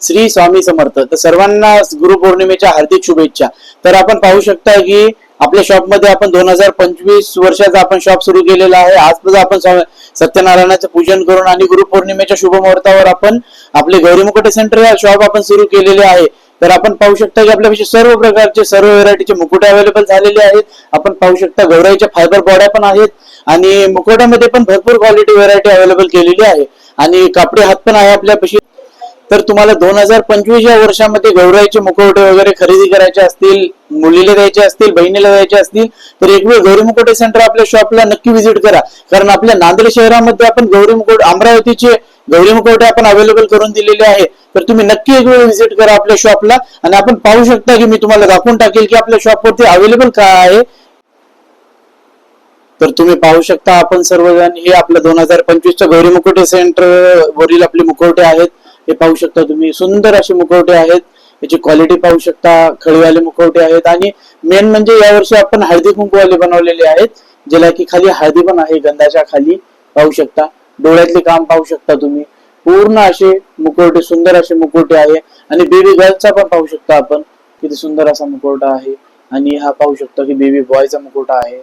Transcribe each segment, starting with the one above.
श्री स्वामी समर्थ. तर सर्वांना गुरुपौर्णिमेच्या हार्दिक शुभेच्छा. तर आपण पाहू शकता की आपल्या शॉपमध्ये आपण दोन हजार पंचवीस वर्षाचा आपण शॉप सुरू केलेला आहे. आजपासून आपण सत्यनारायणाचं पूजन करून आणि गुरुपौर्णिमेच्या शुभ मुहूर्तावर आपण आपले गौरी मुकुटे सेंटर या शॉप आपण सुरू केलेले आहे. तर आपण पाहू शकता की आपल्यापेक्षा सर्व प्रकारचे सर्व व्हरायटीचे मुकुटे अवेलेबल झालेले आहेत. आपण पाहू शकता गौराईच्या फायबर बॉड्या पण आहेत आणि मुकुटामध्ये पण भरपूर क्वालिटी व्हरायटी अवेलेबल केलेली आहे. आणि कापडी हात पण आहे आपल्यापाशी. तर तुम्हाला दोन हजार पंचवीस या वर्षामध्ये गौराईचे मुखवटे वगैरे खरेदी करायचे असतील मुलीला द्यायचे असतील बहिणीला द्यायचे असतील तर एक वेळ गौरी मुखवटे सेंटर आपल्या शॉपला नक्की व्हिजिट करा. कारण आपल्या नांदेड शहरामध्ये आपण गौरी मुकुट अमरावतीचे गौरी मुखवटे आपण अवेलेबल करून दिलेले आहे तर तुम्ही नक्की एक वेळ व्हिजिट करा आपल्या शॉपला आणि आपण पाहू शकता की मी तुम्हाला दाखवून टाकेल की आपल्या शॉपवरती अवेलेबल काय आहे. तर तुम्ही पाहू शकता आपण सर्वजण हे आपलं दोन हजार पंचवीसच्या गौरी मुकुटे सेंटर वरील आपले मुखवटे आहेत. हे पाहू शकता तुम्ही. सुंदर असे मुखवटे आहेत. याची क्वालिटी पाहू शकता. खळीवाले मुखवटे आहेत. आणि मेन म्हणजे यावर्षी आपण हळदी कुंकूवाले बनवलेले आहेत. ज्याला की खाली हळदी पण आहे. गंधाच्या खाली पाहू शकता. डोळ्यातले काम पाहू शकता तुम्ही. पूर्ण असे मुखवटे सुंदर असे मुखवटे आहे. आणि बेबी गर्लचा पण पाहू शकता आपण. किती सुंदर असा मुखवटा आहे. आणि हा पाहू शकता की बेबी बॉयचा मुखवटा आहे.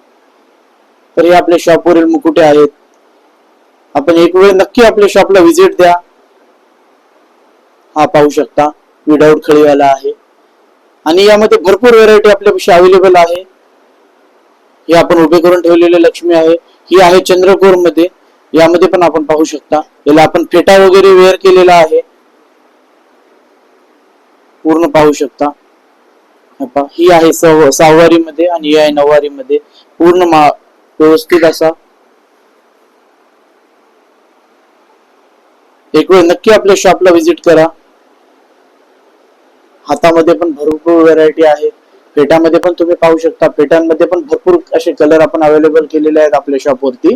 तर हे आपल्या शॉपवरील मुकुटे आहेत. आपण एक वेळ नक्की आपल्या शॉपला व्हिजिट द्या. हा पाहू शकता. विदाऊट खळीवाला आहे. आणि यामध्ये भरपूर व्हरायटी आपल्यापाशी अवेलेबल आहे. हे आपण उभे करून ठेवलेले लक्ष्मी आहे. ही आहे चंद्रकोरमध्ये यामध्ये पण आपण पाहू शकता. याला आपण फेटा वगैरे वेअर केलेला आहे. पूर्ण पाहू शकता. ही आहे सहावारी मध्ये आणि ही आहे नऊवारी मध्ये पूर्ण व्यवस्थित असा. एक वेळ नक्की आपल्या शॉपला व्हिजिट करा. हातामध्ये पण भरपूर व्हरायटी आहे. पेटामध्ये पण तुम्ही पाहू शकता. पेटांमध्ये पण भरपूर असे कलर आपण अवेलेबल केलेले आहेत आपल्या शॉपवरती